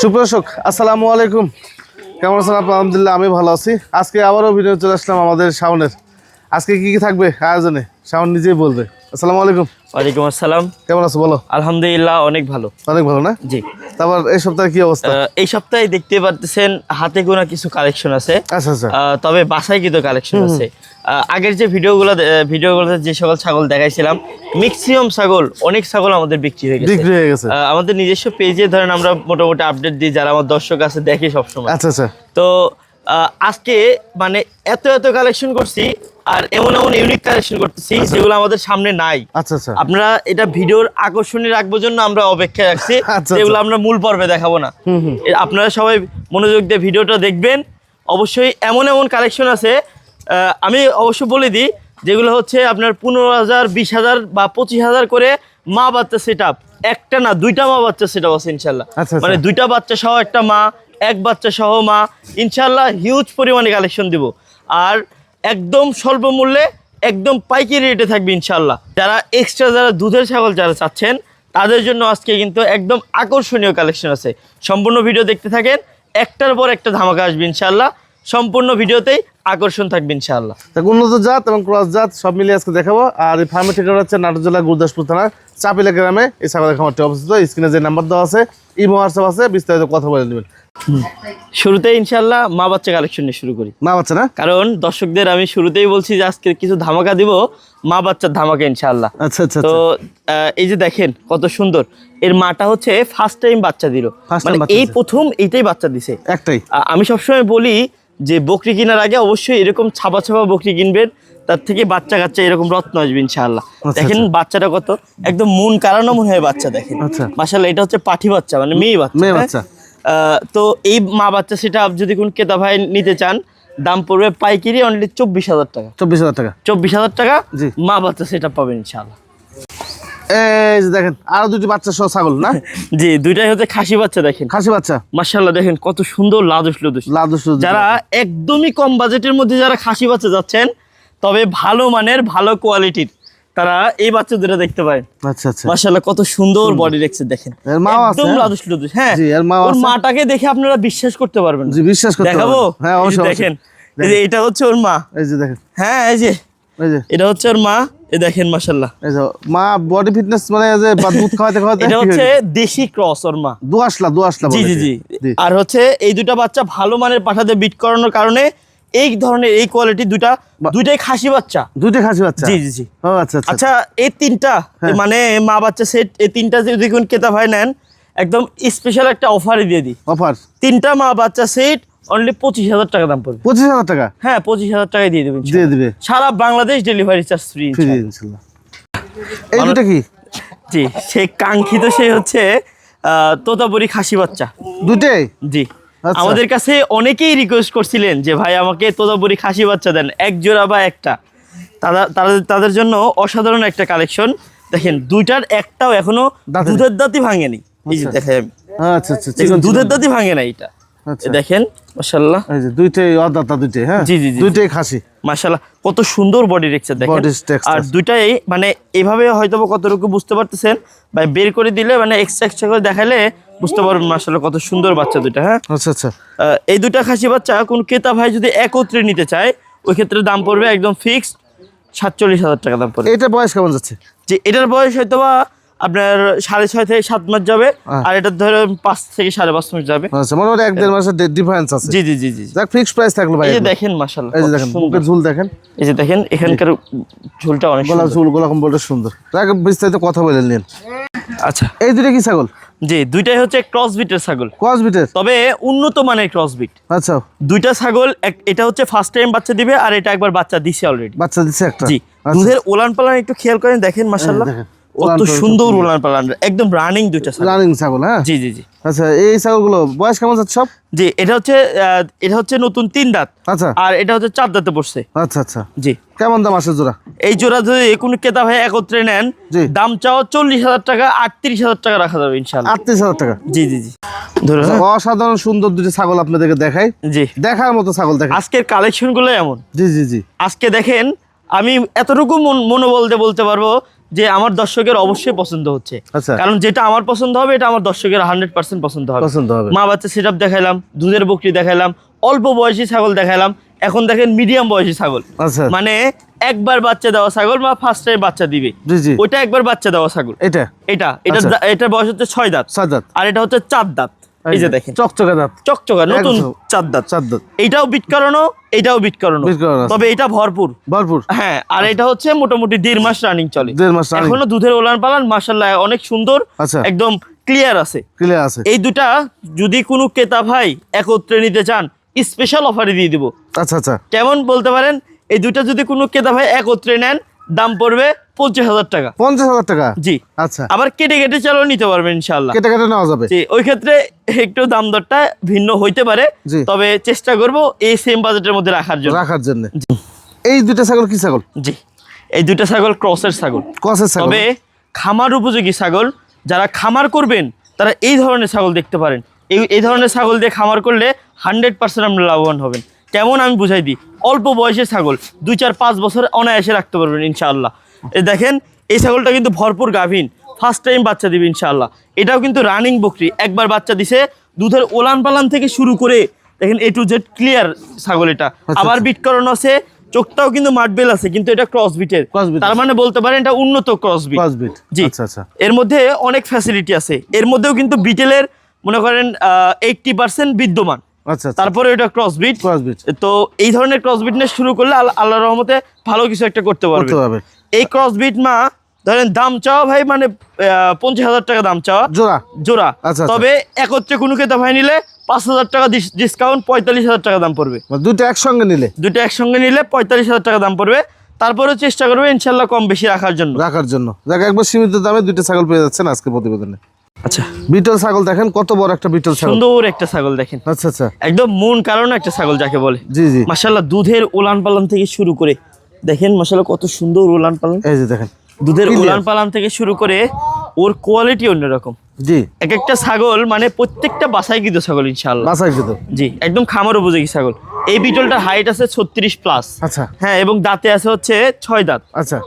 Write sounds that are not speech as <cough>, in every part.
সুপ্রদর্শক আসসালামু আলাইকুম। কেমন আছেন আপনি? আলহামদুলিল্লাহ আমি ভালো আছি। আজকে আবারও ভিডিও চলে আসলাম আমাদের শাওনের। আজকে কি কি থাকবে আয়োজনে? শাওন নিজেই বলবে। আসসালামু আলাইকুম। ওয়ালাইকুম আসসালাম। কেমন আছো বলো? আলহামদুলিল্লাহ অনেক ভালো। অনেক ভালো না? জি। তারপর এই সপ্তাহে কি অবস্থা? এই সপ্তাহে দেখতে পাচ্ছেন হাতে গোনা কিছু কালেকশন আছে। আচ্ছা আচ্ছা। তবে বাসায় কিন্তু কালেকশন আছে। আগের যে ভিডিওগুলো ভিডিওগুলোতে যে সকল ছাগল দেখাইছিলাম ম্যাক্সিমাম ছাগল অনেক ছাগল আমাদের বিক্রি হয়ে গেছে। বিক্রি হয়ে গেছে। আমাদের নিজস্ব পেজে ধরেন আমরা মোটামুটি আপডেট দিই যারা আমার দর্শক আছে দেখে সবসময়। আচ্ছা আচ্ছা। তো আজকে মানে এত এত কালেকশন করছি আর এমন এমন ইউনিক কালেকশন করতেছি যেগুলো আমাদের সামনে নাই। আচ্ছা আচ্ছা। আপনারা এটা ভিডিওর আকর্ষণীয় রাখব জন্য আমরা অপেক্ষায় রাখছি <laughs> আচ্ছা, যেগুলো আমরা মূল পর্বে দেখাবো না। আপনারা সবাই মনোযোগ দিয়ে ভিডিওটা দেখবেন। অবশ্যই এমন এমন কালেকশন আছে আমি অবশ্য বলে দিই যেগুলো হচ্ছে আপনার পনেরো হাজার বিশ হাজার বা পঁচিশ হাজার করে মা বাচ্চা সেট একটা না দুইটা মা বাচ্চা সেট আছে ইনশাল্লাহ। আচ্ছা, আচ্ছা। মানে দুইটা বাচ্চা সহ একটা মা এক বাচ্চা সহ মা ইনশাল্লাহ হিউজ পরিমাণে কালেকশন দিব। আর একদম স্বল্প মূল্যে একদম পাইকারি রেটে থাকবে ইনশাল্লাহ। যারা এক্সট্রা যারা দুধের ছাগল যারা চাচ্ছেন তাদের জন্য আজকে কিন্তু একদম আকর্ষণীয় কালেকশন আছে। সম্পূর্ণ ভিডিও দেখতে থাকেন একটার পর একটা ধামাকা আসবে ইনশাল্লাহ। সম্পূর্ণ ভিডিওতেই আকর্ষণ থাকবে ইনশাল্লাহ তা উন্নত জাত এবং ক্রস জাত সব মিলিয়ে আজকে দেখাবো। আর এই ফার্মের ঠিকানা হচ্ছে নাটোর জেলা গুরদাসপুর থানার চাপিলা গ্রামে। এই ছাগলের খামারটি অবস্থিত স্ক্রিনে যে নাম্বার দেওয়া আছে ইমো হোয়াটসঅ্যাপ আছে বিস্তারিত কথা বলে নেবেন। শুরুতে ইনশাল্লাহ মা বাচ্চা কালেকশন নিয়ে শুরু করি। মা বাচ্চা না? কারণ দর্শকদের আমি শুরুতেই বলছি যে আজকে কিছু ধামাকা দিব মা বাচ্চার ধামাকা ইনশাল্লাহ আচ্ছা আচ্ছা তো আচ্ছা। আহ, এই যে দেখেন কত সুন্দর এর মাটা হচ্ছে ফার্স্ট টাইম বাচ্চা দিল। মানে এই প্রথম এইটাই বাচ্চা দিছে। একটাই। আমি সবসময় বলি যে বকরি কেনার আগে অবশ্যই এরকম ছাপা ছাপা বকরি কিনবেন তার থেকে বাচ্চা কাচ্চা এরকম রত্ন আসবে ইনশাআল্লাহ। আচ্ছা, দেখেন বাচ্চাটা কত একদম মন কারানো মনে হয় বাচ্চা দেখেন। আচ্ছা। মাসাল্লাহ এটা হচ্ছে পাঠি বাচ্চা মানে মেয়ে বাচ্চা মেয়ে হ্যাঁ? বাচ্চা। আহ, তো এই মা বাচ্চা সেটা যদি কোন ক্রেতা ভাই নিতে চান দাম পড়বে পাইকারি অনলি চব্বিশ হাজার টাকা। চব্বিশ হাজার টাকা। চব্বিশ হাজার টাকা মা বাচ্চা সেটা পাবেন ইনশাআল্লাহ। এই যে দেখেন আরও দুটি বাচ্চা সহ ছাগল না? <laughs> জি দুইটাই হচ্ছে খাসি বাচ্চা দেখেন। খাসি বাচ্চা? দেখেন কত সুন্দর লাদুস লুদুস। লাদুস যারা একদমই কম বাজেটের মধ্যে যারা খাসি বাচ্চা যাচ্ছেন তবে ভালো মানের ভালো কোয়ালিটির তারা এই বাচ্চা দুটো দেখতে পায় আচ্ছা আচ্ছা। মাশাআল্লাহ কত সুন্দর বডি রেখছে দেখেন। এর মাও আছে, একদম হ্যাঁ? লাদুস লুদুস হ্যাঁ? জি, এর মাও ওর মাটাকে দেখে আপনারা বিশ্বাস করতে পারবেন। জি বিশ্বাস করতে দেখাবো? হ্যাঁ অবশ্যই দেখেন। এই যে এটা হচ্ছে ওর মা। এই যে দেখেন। হ্যাঁ এই যে। এটা হচ্ছে ওর মা। দেখেন মাশাআল্লাহ। এই যে মা বডি ফিটনেস মানে যে বা দুধ খাওয়াতে খাওয়াতে এটা হচ্ছে দেশি ক্রস ওর মা। গেছে? দু আসলা দু আসলা জি জি জি। আর হচ্ছে এই দুটা বাচ্চা ভালো মানের পাঠাতে বিট করানোর কারণে এই ধরনের এই কোয়ালিটি দুটা দুইটাই খাসি বাচ্চা। দুইটা খাসি বাচ্চা? জি জি জি। আচ্ছা আচ্ছা। আচ্ছা এই তিনটা হ্যাঁ। মানে মা বাচ্চা সেট এই তিনটা যদি কোন ক্রেতা ভাই নেন একদম স্পেশাল একটা অফারে দিয়ে দিই। অফার তিনটা মা বাচ্চা সেট অনলি পঁচিশ হাজার টাকা দাম পড়বে। পঁচিশ হাজার টাকা? হ্যাঁ পঁচিশ হাজার টাকায় দিয়ে দেবেন দিয়ে দিবে। সারা বাংলাদেশ ডেলিভারি চার্জ ফ্রি ইনশাল্লাহ। এই দুটো কি? জি সেই কাঙ্ক্ষিত সেই হচ্ছে তোতাপুরি খাসি বাচ্চা। দুটেই? জি। আচ্ছা। আমাদের কাছে অনেকেই রিকোয়েস্ট করছিলেন যে ভাই আমাকে তোতাপুরি খাসি বাচ্চা দেন এক জোড়া বা একটা। তারা তাদের জন্য অসাধারণ একটা কালেকশন দেখেন দুইটার একটাও এখনও দুধের দাঁতই ভাঙেনি। এই যে দেখেন। আচ্ছা আচ্ছা চিকন দুধের। দাঁতই ভাঙে না এটা দেখেন এই যে দুইটাই অদাতা দুইটাই হ্যাঁ? জি, জি। দুইটাই খাসি। কত সুন্দর বডি দেখেন। আর দুইটাই মানে এভাবে হয়তো কতটুকু বুঝতে পারতেছেন বের করে দিলে মানে এক্সট্রা এক্সট্রা করে দেখালে বুঝতে পারবেন কত সুন্দর বাচ্চা দুইটা হ্যাঁ? আচ্ছা আচ্ছা। এই দুটা খাসি বাচ্চা কোন ক্রেতা ভাই যদি একত্রে নিতে চায় ওই ক্ষেত্রে দাম পড়বে একদম ফিক্সড সাতচল্লিশ হাজার টাকা দাম পড়বে। এটা বয়স কেমন যাচ্ছে? যে এটার বয়স হয়তো বা আপনার সাড়ে ছয় থেকে সাত মাস যাবে হ্যাঁ। আর এটার ধরে পাঁচ থেকে সাড়ে পাঁচ মাস যাবে। আচ্ছা মোটামুটি এক দেড় মাসের ডিফারেন্স আছে। জি জি জি জি যাক ফিক্সড প্রাইস থাকল ভাই এই যে দেখেন মাসাল্লাহ এই যে দেখেন বুকের ঝুল দেখেন। এই যে দেখেন এখানকার ঝোলটা অনেক গলা ঝুল গোলা কম্বলটা সুন্দর যাক বিস্তারিত কথা বলে নিন। আচ্ছা। এই দুটো কি ছাগল? জি দুইটাই হচ্ছে ক্রস বিটের ছাগল। কস বিটের তবে উন্নত মানের ক্রস বিট আচ্ছা। দুইটা ছাগল এটা হচ্ছে ফার্স্ট টাইম বাচ্চা দিবে আর এটা একবার বাচ্চা দিছে অলরেডি বাচ্চা দিচ্ছে একটা। জি। আচ্ছা। দুধের ওলান পালান একটু খেয়াল করেন দেখেন দেখেন, কত সুন্দর পালান একদম রানিং দুইটা রানিং ছাগল হ্যাঁ? জি জি জি। আচ্ছা এই ছাগলগুলো বয়স কেমন যাচ্ছে সব? জি এটা হচ্ছে এটা হচ্ছে নতুন তিন দাঁত। আচ্ছা। আর এটা হচ্ছে চার দাঁতে পড়ছে। আচ্ছা আচ্ছা। জি। কেমন দাম আসে জোড়া? এই জোড়া যদি কোনো ক্রেতা ভাই একত্রে নেন। দাম চাও চল্লিশ হাজার টাকা আটত্রিশ হাজার টাকা রাখা যাবে ইনশাল্লাহ আটত্রিশ হাজার টাকা? জি জি জি। আচ্ছা, অসাধারণ সুন্দর দুটি ছাগল আপনাদেরকে দেখাই। জি। দেখার মতো ছাগল দেখাই। আজকের কালেকশনগুলো এমন। জি জি জি। আজকে দেখেন আমি এতটুকু মন- মনোবল দিয়ে বলতে পারব যে আমার দর্শকের অবশ্যই পছন্দ হচ্ছে। আচ্ছা। কারণ যেটা আমার পছন্দ হবে এটা আমার দর্শকের হান্ড্রেড পার্সেন্ট পছন্দ হবে। পছন্দ হবে। মা বাচ্চা সেট দেখাইলাম দুধের বকরি দেখাইলাম অল্প বয়সী ছাগল দেখাইলাম এখন দেখেন মিডিয়াম বয়সী ছাগল। আচ্ছা। মানে একবার বাচ্চা দেওয়া ছাগল বা ফার্স্ট টাইম বাচ্চা দিবে। ওইটা একবার বাচ্চা দেওয়া ছাগল। এটা? এটা এটা আচ্ছা। এটার বয়স হচ্ছে ছয় দাঁত। সাদাত আর এটা হচ্ছে চার দাঁত। এই যে দেখেন। চকচকে দাঁত। চকচকা নতুন। চার দাঁত। সাদাত এইটাও বিট করানো এটাও বিট করানো। তবে এটা ভরপুর। ভরপুর। হ্যাঁ আর এটা হচ্ছে মোটামুটি দেড় মাস রানিং চলে। দেড় মাস এখনও দুধের ওলান পালান মাসাল্লাহ অনেক সুন্দর আচ্ছা। একদম ক্লিয়ার আছে। ক্লিয়ার আছে। এই দুটা যদি কোনো ক্রেতা ভাই একত্রে নিতে চান স্পেশাল অফারে দিয়ে দিব। আচ্ছা আচ্ছা। কেমন বলতে পারেন? এই দুটা যদি কোনো ক্রেতা ভাই একত্রে নেন দাম পড়বে পঞ্চাশ হাজার টাকা। পঞ্চাশ হাজার টাকা? জি। আচ্ছা। আবার কেটে কেটে চালও নিতে পারবেন ইনশাল্লাহ কেটে কেটে নেওয়া যাবে? জি ওই ক্ষেত্রে একটু দাম দরটা ভিন্ন হইতে পারে। তবে চেষ্টা করব এই সেম বাজেটের মধ্যে রাখার জন্য। রাখার জন্য। এই দুইটা ছাগল কি ছাগল? জি এই দুইটা ছাগল ক্রসের ছাগল। কসের ছাগল। তবে খামার উপযোগী ছাগল যারা খামার করবেন তারা এই ধরনের ছাগল দেখতে পারেন। এই এই ধরনের ছাগল দিয়ে খামার করলে হান্ড্রেড পার্সেন্ট আপনি লাভবান হবেন। কেমন আমি বুঝাই দিই অল্প বয়সের ছাগল দুই চার পাঁচ বছর অনায়াসে রাখতে পারবেন ইনশাআল্লাহ। দেখেন এই ছাগলটা কিন্তু ভরপুর গাভীন। ফার্স্ট টাইম বাচ্চা দিবে ইনশাআল্লাহ। এটাও কিন্তু রানিং বকরি। একবার বাচ্চা দিছে দুধের ওলান পালান থেকে শুরু করে দেখেন এ টু জেড ক্লিয়ার ছাগল এটা। আবার বিট করানো আছে চোখটাও কিন্তু মার্বেল আছে কিন্তু এটা ক্রস বিটের তার মানে বলতে পারেন এটা উন্নত ক্রস বিট ক্রস বিট জি। আচ্ছা আচ্ছা। এর মধ্যে অনেক ফ্যাসিলিটি আছে। এর মধ্যেও কিন্তু বিটেলের মনে করেন এইটটি পার্সেন্ট বিদ্যমান। আচ্ছা আচ্ছা। তারপরে এটা ক্রস বিট ক্রস বিট তো এই ধরনের ক্রস বিটনেস শুরু করলে আল্লাহ আল্লাহর রহমতে ভালো কিছু একটা করতে পারবে। এই ক্রস বিট মা ধরেন দাম চাওয়া ভাই মানে পঞ্চাশ হাজার টাকা দাম চাওয়া। জোড়া? জোড়া। আচ্ছা। তবে একত্রে কোনো ক্রেতা ভাই নিলে পাঁচ হাজার টাকা ডিসকাউন্ট পঁয়তাল্লিশ হাজার টাকা দাম পড়বে। মানে দুইটা একসঙ্গে নিলে? দুটো একসঙ্গে নিলে পঁয়তাল্লিশ হাজার টাকা দাম পড়বে। তারপরেও চেষ্টা করবে ইনশাল্লাহ কম বেশি রাখার জন্য। রাখার জন্য। যাকে একবার সীমিত দামে দুইটা ছাগল পেয়ে যাচ্ছেন আজকে প্রতিবেদনে। আচ্ছা। বিটল ছাগল দেখেন কত বড় একটা বিটল ছাগল। সুন্দর একটা ছাগল দেখেন। আচ্ছা আচ্ছা। একদম মন কারণ একটা ছাগল যাকে বলে। জি জি। মাসাল্লাহ দুধের উলান পালান থেকে শুরু করে দেখেন মাসাল্লাহ কত সুন্দর উলান পালান। এই যে দেখেন দুধের উলান পালান থেকে শুরু করে ওর কোয়ালিটি অন্যরকম। জি। এক একটা ছাগল মানে প্রত্যেকটা বাসায় কিন্তু ছাগল ইনশাল্লাহ বাসাই কিন্তু জি একদম খামার উপযোগী ছাগল। এই বিটলটার হাইট আছে ছত্রিশ প্লাস আচ্ছা। হ্যাঁ এবং দাঁতে আছে হচ্ছে ছয় দাঁত। আচ্ছা।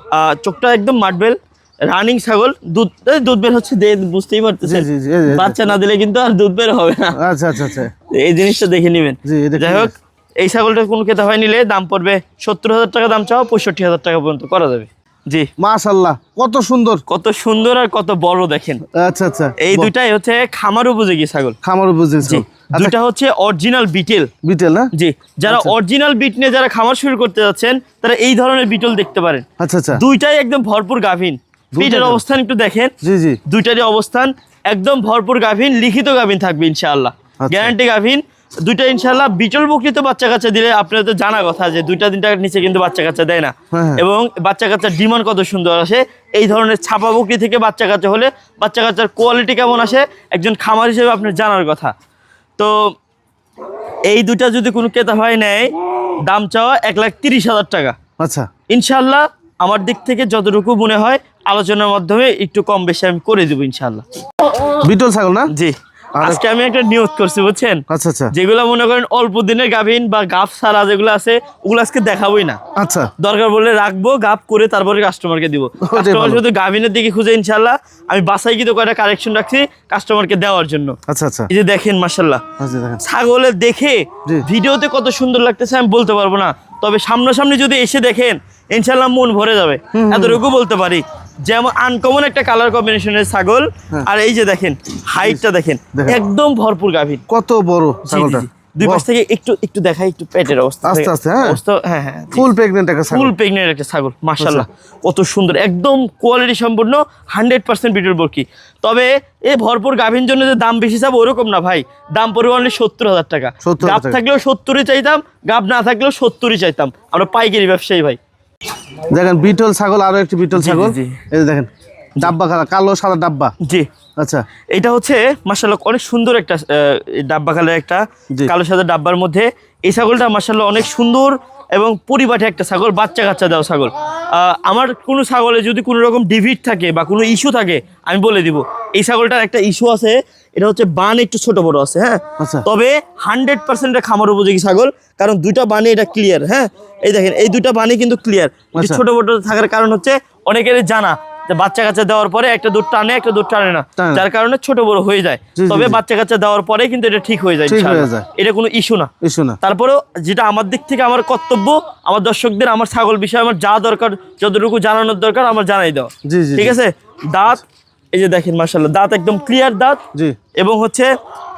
চোখটা একদম মাটবেল রানিং ছাগল। দুধ দুধ বের হচ্ছে দে বুঝতেই পারতেছেন। বাচ্চা না দিলে কিন্তু আর দুধ বের হবে না। আচ্ছা আচ্ছা আচ্ছা। এই জিনিসটা দেখে নেবেন। যাই হোক এই ছাগলটা কোনো খেতে হয় নিলে দাম পড়বে সত্তর হাজার টাকা দাম চাও পঁয়ষট্টি হাজার টাকা পর্যন্ত করা যাবে। জি। মাশাল্লাহ কত সুন্দর। কত সুন্দর আর কত বড় দেখেন। আচ্ছা আচ্ছা এই দুইটাই হচ্ছে খামার উপযোগী ছাগল। খামার বুঝেছি জি দুইটা হচ্ছে অরিজিনাল বিটেল বিটেল না? জি যারা অরিজিনাল বিট নিয়ে যারা খামার শুরু করতে যাচ্ছেন তারা এই ধরনের বিটল দেখতে পারেন। আচ্ছা আচ্ছা। দুইটাই একদম ভরপুর গাভীন। গাভীন। অবস্থান একটু দেখেন। জি জি। দুইটারই অবস্থান একদম ভরপুর গাভীন লিখিত গাভীন থাকবে ইনশাআল্লাহ। আচ্ছা। গ্যারান্টি গাভীন। দুইটা ইনশাআল্লাহ বিটল বকরিতে বাচ্চা কাচ্চা দিলে আপনাদের তো জানা কথা যে দুইটা তিন টাকার নিচে কিন্তু বাচ্চা কাচ্চা দেয় না। হ্যাঁ, হ্যাঁ। এবং বাচ্চা কাচ্চার ডিমান্ড কত সুন্দর আসে। এই ধরনের ছাপা বকরি থেকে বাচ্চা কাচ্চা হলে বাচ্চা কাচ্চার কোয়ালিটি কেমন আসে একজন খামার হিসেবে আপনার জানার কথা। তো এই দুটা যদি কোনো ক্রেতা ভাই নেয় দাম চাওয়া এক লাখ তিরিশ হাজার টাকা। আচ্ছা। ইনশাল্লাহ আমার দিক থেকে যতটুকু মনে হয় আলোচনার মাধ্যমে একটু কম বেশি আমি করে দেবো ইনশাল্লাহ বিটল ছাগল না? জি। আজকে আমি একটা নিয়োগ করছি বুঝছেন? আচ্ছা আচ্ছা। যেগুলো মনে করেন অল্প দিনের গাভিন বা গাফ ছাড়া যেগুলো আছে ওগুলো আজকে দেখাবোই না। আচ্ছা। দরকার বললে রাখব গাপ করে তারপরে কাস্টমারকে দিব। কাস্টমার শুধু গাভিনের দিকে খুঁজে ইনশাল্লাহ আমি বাসায় কিন্তু কয়টা কারেকশন রাখছি কাস্টমারকে দেওয়ার জন্য। আচ্ছা আচ্ছা। এই যে দেখেন মাসাল্লাহ আচ্ছা ছাগলের দেখে ভিডিওতে কত সুন্দর লাগতেছে আমি বলতে পারব না। তবে সামনাসামনি যদি এসে দেখেন ইনশাল্লাহ মন ভরে যাবে। এতটুকু বলতে পারি। যেমন আনকমন একটা কালার কম্বিনেশনের ছাগল। আর এই যে দেখেন হাইটটা দেখেন। একদম ভরপুর গাভীর। কত বড় ছাগলটা। দুই পাশ থেকে একটু একটু দেখাই একটু পেটের অবস্থা আস্তে আস্তে, হ্যাঁ? অবস্থা হ্যাঁ হ্যাঁ ফুল প্রেগনেন্ট একটা ছাগল। ফুল প্রেগনেন্ট একটা ছাগল মাশাল্লাহ কত সুন্দর একদম কোয়ালিটি সম্পূর্ণ হান্ড্রেড পার্সেন্ট বিটের বরকি। তবে এই ভরপুর গাভীর জন্য যে দাম বেশি চাবো ওরকম না ভাই। দাম পড়বে অনলি সত্তর হাজার টাকা। গাব থাকলেও সত্তরই চাইতাম গাব না থাকলেও সত্তরই চাইতাম। আমরা পাইকারি ব্যবসায়ী ভাই। দেখেন বিটল ছাগল আরও একটি বিটল ছাগল। এই যে দেখেন ডাব্বা কালা কালো সাদা ডাব্বা। জি। আচ্ছা। এটা হচ্ছে মাসাল্লাহ অনেক সুন্দর একটা ডাব্বা কালার একটা। কালো সাদা ডাব্বার মধ্যে। এই ছাগলটা মাসাল্লাহ অনেক সুন্দর এবং পরিপাটি একটা ছাগল বাচ্চা কাচ্চা দেওয়া ছাগল। আমার কোনো ছাগলে যদি কোনো রকম ডিভিড থাকে বা কোনো ইস্যু থাকে আমি বলে দিব। এই ছাগলটার একটা ইস্যু আছে এটা হচ্ছে বান একটু ছোট বড় আছে হ্যাঁ? আচ্ছা। তবে হান্ড্রেড পার্সেন্ট খামার উপযোগী ছাগল কারণ দুইটা বানি এটা ক্লিয়ার হ্যাঁ? এই দেখেন এই দুইটা বানি কিন্তু ক্লিয়ার আচ্ছা। ছোট বড় থাকার কারণ হচ্ছে অনেকের জানা বাচ্চা কাচ্চা দেওয়ার পরে একটা দুধ টানে একটা দুধ টানে না। যার কারণে ছোট বড় হয়ে যায়। তবে বাচ্চা কাচ্চা দেওয়ার পরে কিন্তু এটা ঠিক হয়ে যায়। এটা কোনো ইস্যু না। ইস্যু না। তারপরেও যেটা আমার দিক থেকে আমার কর্তব্য আমার দর্শকদের আমার ছাগল বিষয়ে আমার যা দরকার যতটুকু জানানোর দরকার আমার জানাই দেওয়া ঠিক আছে? দাঁত এই যে দেখেন মার্শাল্লাহ দাঁত একদম ক্লিয়ার দাঁত। জি। এবং হচ্ছে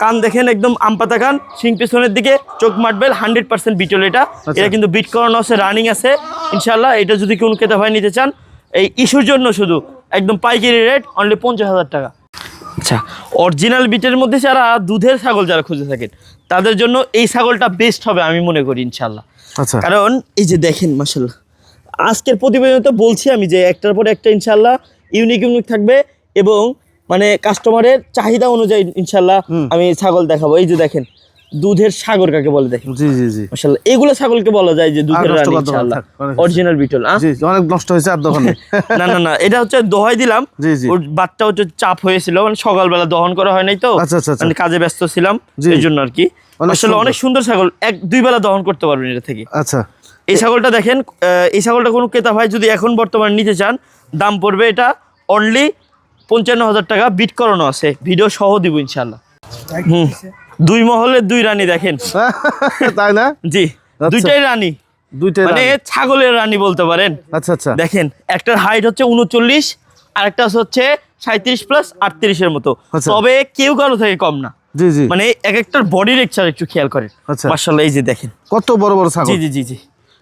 কান দেখেন একদম আমপাতা কান সিং পেছনের দিকে চোখ মাটবেল হান্ড্রেড পার্সেন্ট বিটল এটা। আচ্ছা। এটা কিন্তু বিট করানো আছে রানিং আছে। ইনশাল্লাহ এটা যদি কোনো ক্রেতা ভাই নিতে চান এই ইস্যুর জন্য শুধু একদম পাইকারি রেট অনলি পঞ্চাশ হাজার টাকা। আচ্ছা অরিজিনাল বিটের মধ্যে যারা দুধের ছাগল যারা খুঁজে থাকেন তাদের জন্য এই ছাগলটা বেস্ট হবে আমি মনে করি ইনশাল্লাহ আচ্ছা। কারণ এই যে দেখেন মাসাল্লাহ আজকের প্রতিবেদন তো বলছি আমি যে একটার পর একটা ইনশাল্লাহ ইউনিক ইউনিক থাকবে। এবং মানে কাস্টমারের চাহিদা অনুযায়ী ইনশাল্লাহ আমি ছাগল দেখাবো। এই যে দেখেন দুধের সাগর কাকে বলে দেখেন? জি জি জি। মাসাল্লাহ এগুলো ছাগলকে বলা যায় যে দুধের রানী হয়েছে। অরিজিনাল বিটল জি অনেক নষ্ট হয়েছে আর দোকানে। <laughs> না না না এটা হচ্ছে দোহাই দিলাম। জি, জি। ওর বাচ্চা হচ্ছে চাপ হয়েছিল মানে সকালবেলা দহন করা হয় নাই তো। আচ্ছা, আচ্ছা। মানে কাজে ব্যস্ত ছিলাম। এই জন্য আর কি। আসলে অনেক সুন্দর ছাগল এক দুই বেলা দহন করতে পারবেন এটা থেকে। আচ্ছা। এই ছাগলটা দেখেন এই ছাগলটা কোনো ক্রেতা ভাই যদি এখন বর্তমানে নিতে চান দাম পড়বে এটা অনলি পঞ্চান্ন হাজার টাকা বিট করানো আছে। ভিডিও সহ দিব ইনশাল্লাহ হুম। দুই মহলের দুই রানী দেখেন। <laughs> তাই না? জি আচ্ছা। দুইটাই রানী। দুইটাই মানে ছাগলের রানী বলতে পারেন। আচ্ছা আচ্ছা। দেখেন একটার হাইট হচ্ছে উনচল্লিশ আর একটা হচ্ছে সাঁত্রিশ প্লাস আটত্রিশের মতো। আচ্ছা। তবে কেউ কারও থেকে কম না। জি জি। মানে এক একটার বডি লেকচার একটু খেয়াল করেন। আচ্ছা। মার্শাল্লাহ এই যে দেখেন। কত বড় বড় ছাগল? জি জি জি জি।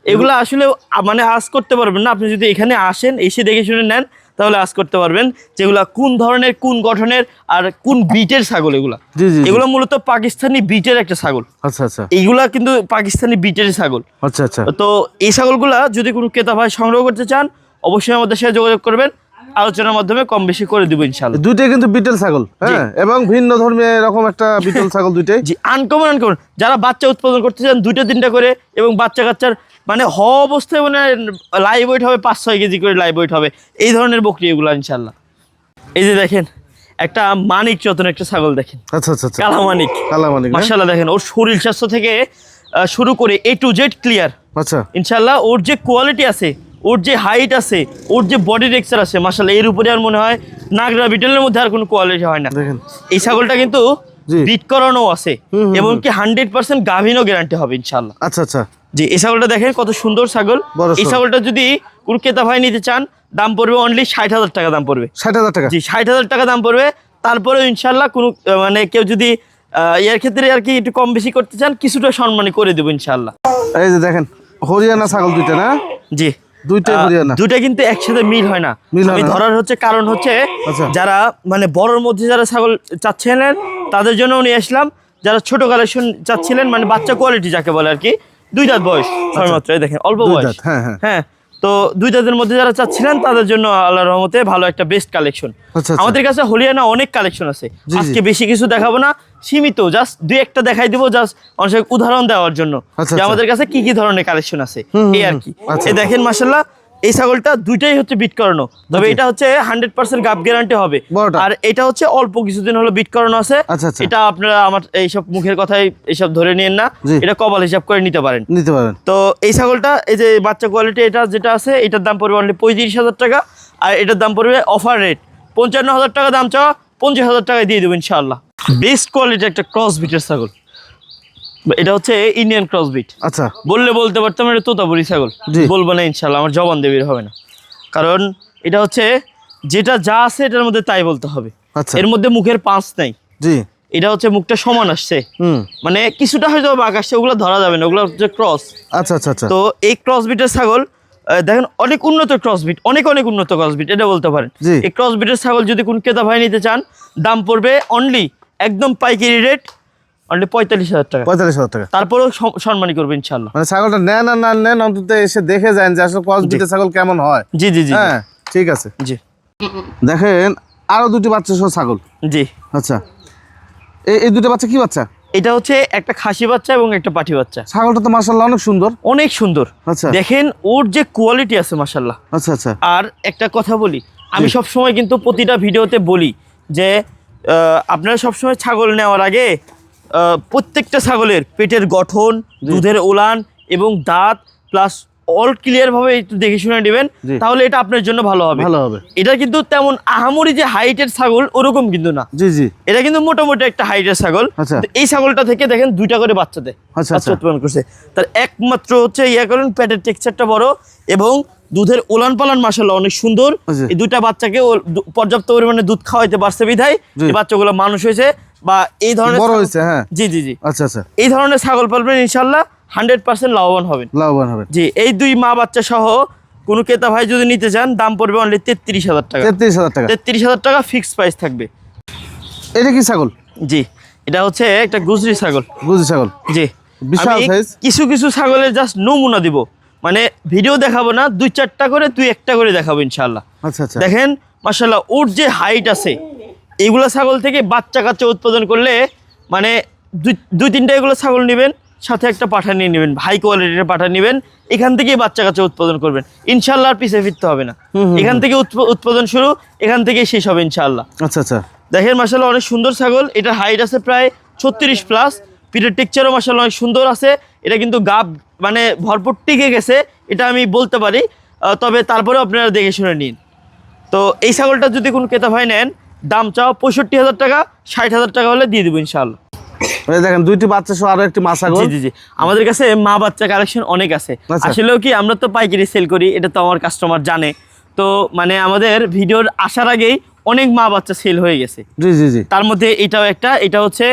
এগুলো আসলে মানে আজ করতে পারবেন না। আপনি যদি এখানে আসেন এসে দেখে শুনে নেন তাহলে আজ করতে পারবেন যেগুলা কোন ধরনের কোন গঠনের আর কোন বিটের ছাগল এগুলা। এগুলো মূলত পাকিস্তানি বিটের একটা ছাগল। আচ্ছা আচ্ছা। এইগুলা কিন্তু পাকিস্তানি বিটের ছাগল। আচ্ছা আচ্ছা। তো এই ছাগলগুলা যদি কোনো ক্রেতা ভাই সংগ্রহ করতে চান অবশ্যই আমাদের সাথে যোগাযোগ করবেন। আলোচনার মাধ্যমে কম বেশি করে দিব ইনশাল্লাহ দুইটাই কিন্তু বিটেল ছাগল হ্যাঁ? এবং ভিন্ন ধর্মীয় এরকম একটা বিটল ছাগল দুইটাই। জি আনকমন আনকমন যারা বাচ্চা উৎপাদন করতে চান দুইটা তিনটা করে এবং বাচ্চা কাচ্চার মানে হ অবস্থায় মানে লাইভ ওয়েট হবে পাঁচ ছয় কেজি করে লাইভ ওয়েট হবে। এই ধরনের বকরি এগুলো ইনশাল্লাহ এই যে দেখেন একটা মানিক চতন একটা ছাগল দেখেন। আচ্ছা আচ্ছা আচ্ছা। কালা মানিক। কালামানিক না? মার্শাল্লাহ দেখেন ওর শরীর স্বাস্থ্য থেকে শুরু করে এ টু জেড ক্লিয়ার আচ্ছা। ইনশাল্লাহ ওর যে কোয়ালিটি আছে ওর যে হাইট আছে ওর যে বডি টেক্সচার আছে মার্শাল্লাহ এর উপরে আর মনে হয় নাগরা বিটেলের মধ্যে আর কোনো কোয়ালিটি হয় না। দেখেন। এই ছাগলটা কিন্তু। বিট করানো আছে এবং কি হান্ড্রেড পার্সেন্ট গাভিনও গ্যারান্টি হবে ইনশাল্লাহ আচ্ছা আচ্ছা। জি এই ছাগলটা দেখেন কত সুন্দর ছাগল। এই ছাগলটা যদি কোনো ক্রেতা ভাই নিতে চান দাম পড়বে অনলি ষাট হাজার টাকা দাম পড়বে। ষাট হাজার টাকা? জি ষাট হাজার টাকা দাম পড়বে। তারপরে ইনশাল্লাহ কোনো মানে কেউ যদি ইয়ার ক্ষেত্রে আর কি একটু কম বেশি করতে চান কিছুটা সম্মানী করে দেবো ইনশাল্লাহ এই যে দেখেন হরিয়ানা ছাগল দুইটা না? জি। হরিয়ানা দুটা কিন্তু একসাথে মিল হয় না। আমি ধরার হচ্ছে কারণ হচ্ছে আচ্ছা। যারা মানে বড়র মধ্যে যারা ছাগল চাচ্ছিলেন তাদের জন্য নিয়ে আসলাম। যারা ছোট কালেকশন চাচ্ছিলেন মানে বাচ্চা কোয়ালিটি যাকে বলে আর কি দুই দাঁত বয়স সবেমাত্র দেখেন অল্প বয়স। হ্যাঁ, হ্যাঁ। তো দুই দাদের মধ্যে যারা চাচ্ছিলেন তাদের জন্য আল্লাহর রহমতে ভালো একটা বেস্ট কালেকশন আচ্ছা, আচ্ছা। আমাদের কাছে হরিয়ানা অনেক কালেকশন আছে। আজকে বেশি কিছু দেখাবো না সীমিত জাস্ট দুই একটা দেখাই দিব জাস্ট অনেক উদাহরণ দেওয়ার জন্য। আচ্ছা, যে আচ্ছা। আমাদের কাছে কি কি ধরনের কালেকশন আছে এই আর কি। আচ্ছা, দেখেন মাসাল্লাহ এই ছাগলটা দুইটাই হচ্ছে বিট করানো। তবে এটা হচ্ছে হান্ড্রেড পার্সেন্ট গাপ গ্যারান্টি হবে। আর এটা হচ্ছে অল্প কিছুদিন হলো বিট করানো আছে। আচ্ছা, আচ্ছা। এটা আপনারা আমার এইসব মুখের কথাই এইসব ধরে নিয়েন না। এটা কপাল হিসাব করে নিতে পারেন। নিতে পারেন। তো এই ছাগলটা এই যে বাচ্চা কোয়ালিটি এটা যেটা আছে এটার দাম পড়বে অনলি পঁয়ত্রিশ হাজার টাকা। আর এটার দাম পড়বে অফার রেট পঞ্চান্ন হাজার টাকা দাম চাওয়া পঞ্চাশ হাজার টাকায় দিয়ে দেবো ইনশাআল্লাহ। বেস্ট কোয়ালিটি একটা ক্রস বিটের ছাগল। এটা হচ্ছে ইন্ডিয়ান ক্রস বিট আচ্ছা। বললে বলতে পারতাম এটা তোতাপুরি ছাগল। বলব না ইনশাল্লাহ আমার জবান দেবীর হবে না। কারণ এটা হচ্ছে যেটা যা আছে এটার মধ্যে তাই বলতে হবে। আচ্ছা। এর মধ্যে মুখের পাঁচ নাই। জি। এটা হচ্ছে মুখটা সমান আসছে। হুম। মানে কিছুটা হয়তো বাঘ আসছে ওগুলো ধরা যাবে না ওগুলো হচ্ছে ক্রস আচ্ছা আচ্ছা আচ্ছা। তো এই ক্রস বিটের ছাগল দেখেন অনেক উন্নত ক্রস বিট অনেক অনেক উন্নত ক্রস বিট এটা বলতে পারেন। এই ক্রস বিটের ছাগল যদি কোন ক্রেতা ভাই নিতে চান দাম পড়বে অনলি একদম পাইকারি রেট অনলি পঁয়তাল্লিশ হাজার টাকা। পঁয়তাল্লিশ হাজার টাকা। তারপরেও সম্মানী করবে ইনশাল্লাহ মানে ছাগলটা নেন আর না নেন অন্তত এসে দেখে যান যে আসলে ক্রস ছাগল কেমন হয়। জি জি জি হ্যাঁ ঠিক আছে। জি। দেখেন আরও দুটি বাচ্চা সহ ছাগল। জি। আচ্ছা। এই এই দুটো বাচ্চা কি বাচ্চা? এটা হচ্ছে একটা খাসি বাচ্চা এবং একটা পাঠি বাচ্চা। ছাগলটা তো অনেক সুন্দর। অনেক সুন্দর। আচ্ছা। দেখেন ওর যে কোয়ালিটি আছে মাসাল্লাহ আচ্ছা আচ্ছা। আর একটা কথা বলি আমি সব সময় কিন্তু প্রতিটা ভিডিওতে বলি যে আহ, আপনারা সবসময় ছাগল নেওয়ার আগে প্রত্যেকটা ছাগলের পেটের গঠন দুধের ওলান এবং দাঁত প্লাস অল ক্লিয়ার ভাবে একটু দেখে শুনে নেবেন তাহলে এটা আপনার জন্য ভালো হবে। ভালো হবে। এটা কিন্তু তেমন আহামরি যে হাইটের ছাগল ওরকম কিন্তু না। জি জি। এটা কিন্তু মোটামুটি একটা হাইটের ছাগল। আচ্ছা। এই ছাগলটা থেকে দেখেন দুইটা করে বাচ্চা দেয় আচ্ছা, বাচ্চা আচ্ছা। উৎপাদন করছে। তার একমাত্র হচ্ছে ইয়া করেন প্যাটের টেক্সচারটা বড় এবং দুধের ওলান পালান মাসাল্লাহ অনেক সুন্দর। এই দুইটা বাচ্চাকে পর্যাপ্ত পরিমাণে দুধ খাওয়াইতে পারছে বিধায়। বাচ্চাগুলো মানুষ হয়েছে। বা এই ধরনের বড় হয়েছে হ্যাঁ। জি জি জি। আচ্ছা আচ্ছা। এই ধরনের ছাগল পালবেন ইনশাল্লাহ হান্ড্রেড পার্সেন্ট লাভবান হবেন। লাভবান হবে জি এই দুই মা বাচ্চা সহ কোনো ক্রেতা ভাই যদি নিতে চান দাম পড়বে অনলি তেত্রিশ হাজার টাকা। তেত্রিশ হাজার টাকা। তেত্রিশ হাজার টাকা ফিক্সড প্রাইস থাকবে। এটা কি ছাগল? জি এটা হচ্ছে একটা গুজরি ছাগল। গুজরি ছাগল। জি বিশাল size। কিছু কিছু ছাগলের জাস্ট নমুনা দিব। মানে ভিডিও দেখাবো না দুই চারটা করে দুই একটা করে দেখাবো ইনশাল্লাহ আচ্ছা আচ্ছা। দেখেন মাসাল্লাহ ওর যে হাইট আছে এইগুলো ছাগল থেকে বাচ্চা কাচ্চা উৎপাদন করলে মানে দুই দুই তিনটা এগুলো ছাগল নেবেন সাথে একটা পাঠা নিয়ে নেবেন হাই কোয়ালিটির পাঠা নেবেন এখান থেকেই বাচ্চা কাচ্চা উৎপাদন করবেন। ইনশাল্লাহ আর পিছিয়ে ফিরতে হবে না। এখান থেকে উৎপ- উৎপাদন শুরু এখান থেকেই শেষ হবে ইনশাল্লাহ আচ্ছা আচ্ছা। দেখেন মাসাল্লাহ অনেক সুন্দর ছাগল এটা হাইট আছে প্রায় ছত্রিশ প্লাস পিঠের টেক্সচারও মাসাল্লাহ অনেক সুন্দর আছে এটা কিন্তু গাব মানে ভরপুর টিকে গেছে এটা আমি বলতে পারি তবে তারপরেও আপনারা দেখে শুনে নিন। তো এই ছাগলটা যদি কোনো ক্রেতা ভাই নেন দাম চাও পঁয়ষট্টি হাজার টাকা ষাট হাজার টাকা হলে দিয়ে দেবো ইনশাআল্লাহ। এই দেখেন দুইটি বাচ্চা সহ আরও একটি মা ছাগল জি জি জি। আমাদের কাছে মা বাচ্চা কালেকশন অনেক আছে। আচ্ছা। আসলেও কি আমরা তো পাইকারি সেল করি এটা তো আমার কাস্টমার জানে। তো মানে আমাদের ভিডিওর আসার আগেই অনেক মা বাচ্চা সেল হয়ে গেছে। জি জি জি। তার মধ্যে এটাও একটা এটা হচ্ছে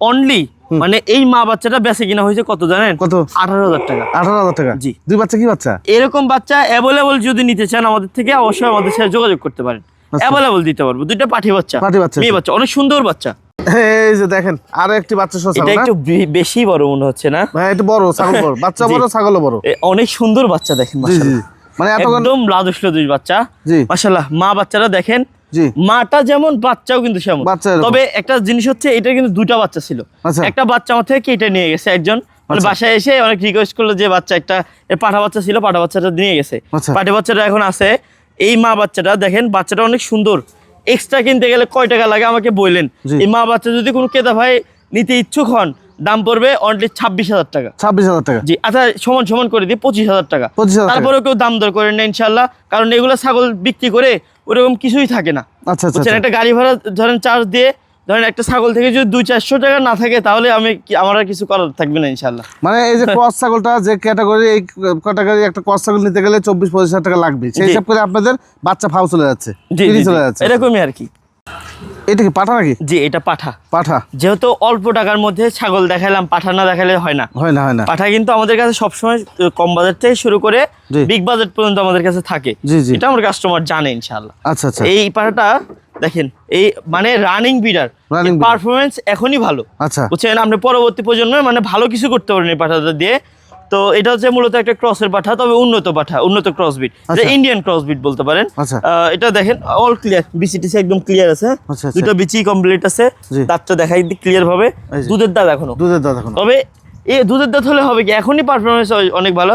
অনলি মানে এই মা বাচ্চাটা বেঁচে কিনা হয়েছে কত জানেন? কত? আঠারো হাজার টাকা। আঠারো হাজার টাকা? জি। দুই বাচ্চা কি বাচ্চা? এরকম বাচ্চা অ্যাভেলেবল যদি নিতে চান আমাদের থেকে অবশ্যই আমাদের সাথে যোগাযোগ করতে পারেন। অ্যাভেলেবল দিতে পারব। দুইটা পাঠি বাচ্চা। আচ্ছা। পাঠি বাচ্চা মেয়ে বাচ্চা অনেক সুন্দর বাচ্চা। এই যে দেখেন আরও একটি বাচ্চা সহ এটা একটু বেশি বড় মনে হচ্ছে না? ভাই একটু বড় ছাগল বড়। <laughs> বাচ্চা বড় ছাগলও বড়। অনেক সুন্দর বাচ্চা দেখেন মাশাআল্লাহ। মানে একদম লাদুস লাদুস বাচ্চা। জি। মাশাল্লাহ মা বাচ্চারা দেখেন মাটা যেমন বাচ্চাও কিন্তু সেমন। তবে একটা জিনিস হচ্ছে এটা কিন্তু দুইটা বাচ্চা ছিল। আচ্ছা। একটা বাচ্চা আমার থেকে কেটে নিয়ে গেছে একজন। মানে আচ্ছা। বাসায় এসে অনেক রিকোয়েস্ট করল যে বাচ্চা একটা পাঠা বাচ্চা ছিল পাঠা বাচ্চাটা নিয়ে গেছে। আচ্ছা। পাঠা বাচ্চাটা এখন আছে। এই মা বাচ্চাটা দেখেন বাচ্চাটা অনেক সুন্দর। এক্সট্রা কিনতে গেলে কয় টাকা লাগে আমাকে বললেন। এই মা বাচ্চা যদি কোনো ক্রেতা ভাই নিতে ইচ্ছুক হন দাম পড়বে অনলি ছাব্বিশ হাজার টাকা। ছাব্বিশ হাজার টাকা। জি আচ্ছা সমান সমান করে দিই পঁচিশ হাজার টাকা। 25,000 তারপরেও কেউ দাম দর করেন না ইনশাল্লাহ কারণ এগুলো ছাগল বিক্রি করে ওরকম কিছুই থাকে না। আচ্ছা আচ্ছা আচ্ছা। একটা গাড়ি ভাড়া ধরেন চার্জ দিয়ে ধরেন একটা ছাগল থেকে যদি দুই চারশো টাকা না থাকে তাহলে আমি আমার আর কিছু করার থাকবে না ইনশাল্লাহ মানে এই যে <laughs> ক্রস ছাগলটা যে ক্যাটাগরি এই ক্যাটাগরি একটা ক্রস ছাগল নিতে গেলে চব্বিশ পঁচিশ হাজার টাকা লাগবে। সেই হিসাব করে আপনাদের বাচ্চা ফাউ চলে যাচ্ছে চলে যাচ্ছে। এরকমই আর কি। এটা কি পাঠা নাকি? জি এটা পাঠা। পাঠা। যেহেতু অল্প টাকার মধ্যে ছাগল দেখালাম পাঠা না দেখালে হয় না। হয় না হয় না। পাঠা কিন্তু আমাদের কাছে সবসময় কম বাজেট থেকে শুরু করে বিগ বাজেট পর্যন্ত আমাদের কাছে থাকে। জি, জি। এটা আমার কাস্টমার জানে ইনশাল্লাহ আচ্ছা আচ্ছা। এই পাঠাটা দেখেন এই মানে রানিং বিডার পারফরমেন্স এখনই ভালো। আচ্ছা। বুঝছেন? আপনি পরবর্তী প্রজন্মে মানে ভালো কিছু করতে পারেন এই পাঠাটা দিয়ে। তো এটা হচ্ছে মূলত একটা ক্রসের পাঠা তবে উন্নত পাঠা উন্নত ক্রস বিট আচ্ছা। ইন্ডিয়ান ক্রস বিট বলতে পারেন। আচ্ছা। এটা দেখেন অল ক্লিয়ার বিসিটিসি একদম ক্লিয়ার আছে। আচ্ছা, আচ্ছা। দুটো বিচি কমপ্লিট আছে। জি। দাঁতটা দেখাই ক্লিয়ার ভাবে। দুধের দাঁত এখনও। দুধের দাঁত এখন। তবে এই দুধের দাঁত হলে হবে কি? এখনই পারফরমেন্স অনেক ভালো।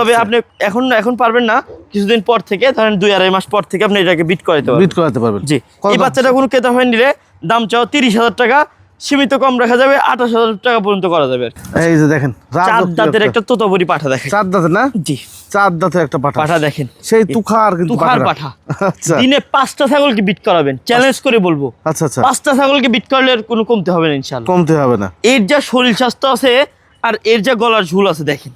তবে আপনি এখন এখন পারবেন না। কিছুদিন পর থেকে ধরেন দুই আড়াই মাস পর থেকে আপনি এটাকে বিট করাতে পারবেন। বিট করাতে পারবেন। জি। এই? বাচ্চাটা কোনো ক্রেতা হয়ে নিলে দাম চাও তিরিশ হাজার টাকা। সীমিত কম রাখা যাবে আঠাশ হাজার টাকা পর্যন্ত করা যাবে এই যে দেখেন চার দাঁতের একটা তোতাবরি পাঠা দেখেন। চার দাঁতের না? জি। চার দাঁতের একটা পাঠা। পাঠা দেখেন। সেই তুখার কিন্তু তুখার পাঠা। আচ্ছা। দিনে পাঁচটা ছাগলকে বিট করাবেন। চ্যালেঞ্জ করে বলব। আচ্ছা আচ্ছা। পাঁচটা ছাগলকে বিট করলে কোনো কমতে হবে না কমতে হবে না। এর যা শরীর স্বাস্থ্য আছে আর এর যা গলার ঝুল আছে দেখেন।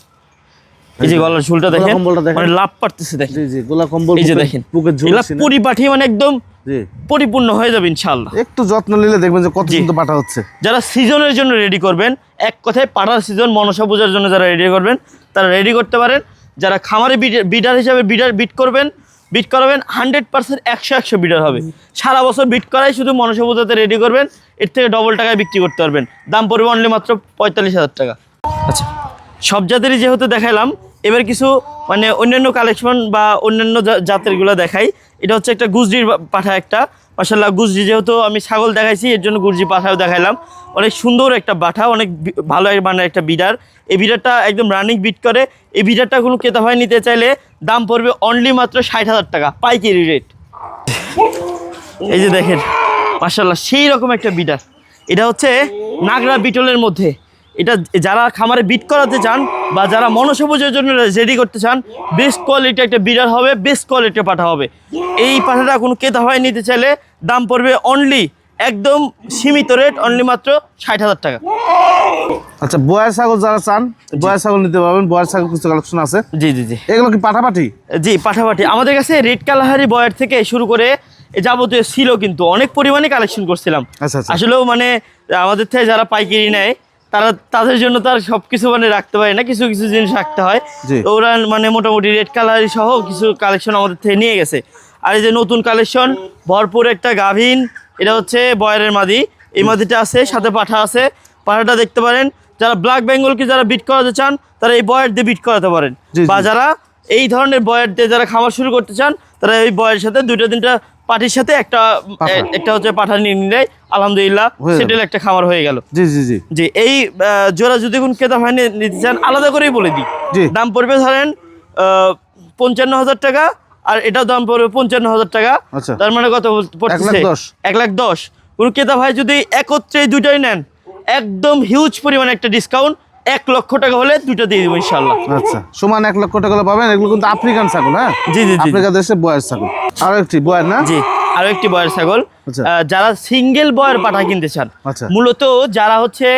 এই যে গলার ঝুলটা দেখেন মানে লাভ পারতেছে দেখেন। জি জি গোলা কম্বল এই যে দেখেন। বুকের ঝুল। পরিপাঠি মানে একদম জি। পরিপূর্ণ হয়ে যাবে ইনশাল্লাহ একটু যত্ন নিলে দেখবেন যে কত সুন্দর পাঠা হচ্ছে। যারা সিজনের জন্য রেডি করবেন এক কথায় পাড়ার সিজন মনসা পূজার জন্য যারা রেডি করবেন তারা রেডি করতে পারেন। যারা খামারে বিডার হিসাবে বিডার বিট করবেন বিট করাবেন হান্ড্রেড পার্সেন্ট একশো একশো বিডার হবে। সারা বছর বিট করাই শুধু মনসা পূজাতে রেডি করবেন এর থেকে ডবল টাকায় বিক্রি করতে পারবেন। দাম পড়বে অনলি মাত্র পঁয়তাল্লিশ হাজার টাকা। আচ্ছা। সব জাতেরই যেহেতু দেখাইলাম, এবার কিছু মানে অন্যান্য কালেকশন বা অন্যান্য জাতেরগুলো দেখাই। এটা হচ্ছে একটা গুজরির পাঠা একটা। মাসাল্লাহ গুজরি যেহেতু আমি ছাগল দেখাইছি, এর জন্য গুজরি পাঠাও দেখাইলাম। অনেক সুন্দর একটা পাঠা, অনেক ভালো মানে একটা বিডার। এই বিডারটা একদম রানিং বিট করে। এই বিডারটা কোনো ক্রেতা ভাই নিতে চাইলে দাম পড়বে অনলি মাত্র ষাট হাজার টাকা, পাইকারি রেট এই যে দেখেন মাসাল্লাহ সেই রকম একটা বিডার। এটা হচ্ছে নাগরা বিটলের মধ্যে। এটা যারা খামারে বিট করাতে চান বা যারা মনসবুজের জন্য রেডি করতে চান বেস্ট কোয়ালিটি একটা বিড়াল হবে বেস্ট কোয়ালিটি পাঠা হবে। এই পাঠাটা কোনো কেতা হয় নিতে চাইলে দাম পড়বে অনলি একদম সীমিত রেট অনলি মাত্র ষাট হাজার টাকা। আচ্ছা বয়ার ছাগল যারা চান বয়ার ছাগল নিতে পারবেন বয়ার ছাগল কিছু কালেকশন আছে। জি জি জি। এগুলো কি পাঠাপাঠি? জি পাঠাপাঠি। আমাদের কাছে রেড কালাহারি বয়ার থেকে শুরু করে যাবতীয় ছিল কিন্তু অনেক পরিমাণে কালেকশন করছিলাম। আচ্ছা আচ্ছা। আসলেও মানে আমাদের থেকে যারা পাইকারি নেয় তারা তাদের জন্য তার সব কিছু মানে রাখতে পারে না কিছু কিছু জিনিস রাখতে হয়। তো ওরা মানে মোটামুটি রেড কালার সহ কিছু কালেকশন আমাদের থেকে নিয়ে গেছে। আর এই যে নতুন কালেকশন ভরপুর একটা গাভিন এটা হচ্ছে বয়ারের মাদি। এই মাদিটা আছে সাথে পাঠা আছে। পাঠাটা দেখতে পারেন যারা ব্ল্যাক বেঙ্গলকে যারা বিট করাতে চান তারা এই বয়ার দিয়ে বিট করাতে পারেন। বা যারা এই ধরনের বয়ার দিয়ে যারা খামার শুরু করতে চান তারা এই বয়ের সাথে দুইটা তিনটা পাটির সাথে একটা একটা হচ্ছে পাঠা নিয়ে নিলে আলহামদুলিল্লাহ সেটেল একটা খামার হয়ে গেল। জি জি জি। যে এই জোড়া যদি কোন ক্রেতা ভাই নিতে চান আলাদা করেই বলে দিই। জি। দাম পড়বে ধরেন আহ, পঞ্চান্ন হাজার টাকা আর এটাও দাম পড়বে পঞ্চান্ন হাজার টাকা। আচ্ছা। তার মানে কত পড়তেছে? এক লাখ দশ। কোন ক্রেতা ভাই যদি একত্রে এই দুইটাই নেন একদম হিউজ পরিমাণে একটা ডিসকাউন্ট এক লক্ষ টাকা হলে দুইটা দিয়ে দেবো ইনশাল্লাহ আচ্ছা সমান এক লক্ষ টাকা করে পাবেন এগুলো কিন্তু আফ্রিকান ছাগল হ্যাঁ জি, জি, জি। আফ্রিকা দেশে বয়ার ছাগল আরও একটি বয়ার না জি আরও একটি বয়ের ছাগল আচ্ছা। যারা সিঙ্গেল বয়ের পাঠা কিনতে চান আচ্ছা। মূলত যারা হচ্ছে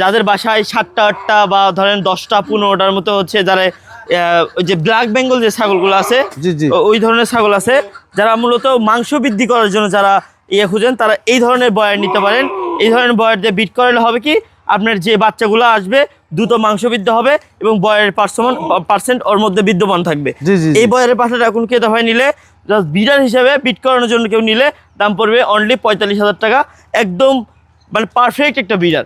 যাদের বাসায় সাতটা আটটা বা ধরেন দশটা পনেরোটার মতো হচ্ছে যারা ওই যে ব্ল্যাক বেঙ্গল যে ছাগলগুলো আছে জি, জি। ওই ধরনের ছাগল আছে যারা মূলত মাংস বৃদ্ধি করার জন্য যারা ইয়ে খুঁজেন তারা এই ধরনের বয়ার নিতে পারেন এই ধরনের বয়ার দিয়ে বিট করালে হবে কি আপনার যে বাচ্চাগুলো আসবে দ্রুত মাংস বৃদ্ধি হবে এবং বয়ের পার্সমান পার্সেন্ট ওর মধ্যে বিদ্যমান থাকবে। এই বয়ের পাঠাটা এখন ক্রেতা হয় নিলে? জাস্ট বিডার হিসাবে বিট করানোর জন্য কেউ নিলে দাম পড়বে অনলি পঁয়তাল্লিশ হাজার টাকা। একদম মানে পারফেক্ট একটা বিডার